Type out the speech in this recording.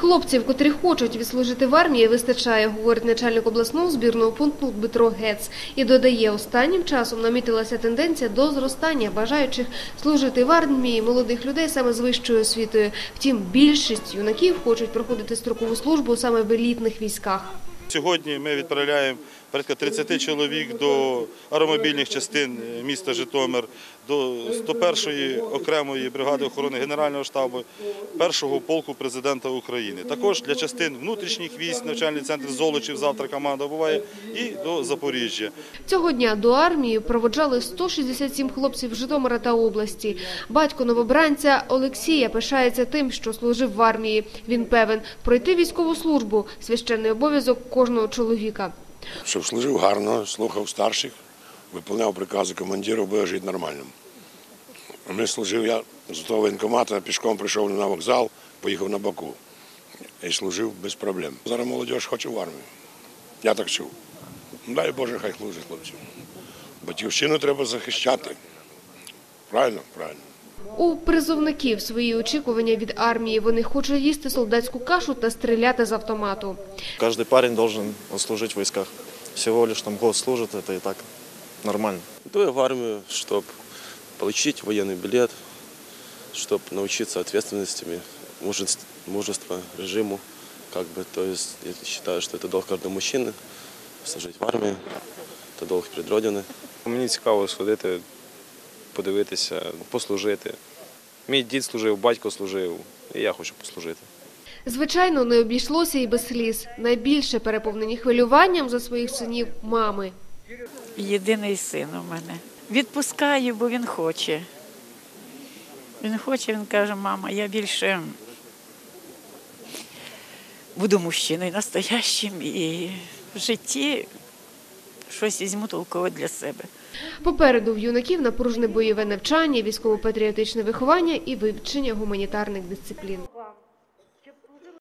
Хлопців, котрі хочуть відслужити в армії, вистачає, говорить начальник обласного збірного пункту Дмитро Гец. І додає, останнім часом намітилася тенденція до зростання бажаючих служити в армії молодих людей саме з вищою освітою. Втім, більшість юнаків хочуть проходити строкову службу саме в елітних військах. Сьогодні ми відправляємо порядка 30 чоловік до аеромобільних частин міста Житомир, до 101-ї окремої бригади охорони Генерального штабу, першого полку президента України. Також для частин внутрішніх військ навчальний центр Золочів завтра команда буває і до Запоріжжя. Цього дня до армії проводжали 167 хлопців Житомира та області. Батько новобранця Олексія пишається тим, що служив в армії. Він певен, пройти військову службу – священний обов'язок кожного чоловіка. щоб служив гарно, слухав старших, виконував прикази командирів, буде жити нормально. Ми служив, я з того воєнкомата пішком прийшов на вокзал, поїхав на Баку і служив без проблем. Зараз молодь хоче в армію. Я так чув. Дай Боже, хай служить хлопців. Батьківщину треба захищати. Правильно? Правильно. У призовників свої очікування від армії. Вони хочуть їсти солдатську кашу та стріляти з автомату. Каждый парень должен служить в войсках. Всего лишь там год служит, это и так нормально. Иду я в армию, чтобы получить военный билет, чтобы научиться ответственностями, мужество, мужество режиму. Как бы, то есть я считаю, что это долг каждого мужчины служить в армии, это долг перед Родиной. Мені цікаво сходити, подивитися, послужити. Мій дід служив, батько служив, і я хочу послужити. Звичайно, не обійшлося і без сліз. Найбільше переповнені хвилюванням за своїх синів мами. Єдиний син у мене. Відпускаю, бо він хоче. Він хоче, він каже, мама, я більше буду мужчиною настоящим і в житті щось візьму толкове для себе. Попереду в юнаків напружне бойове навчання, військово-патріотичне виховання і вивчення гуманітарних дисциплін.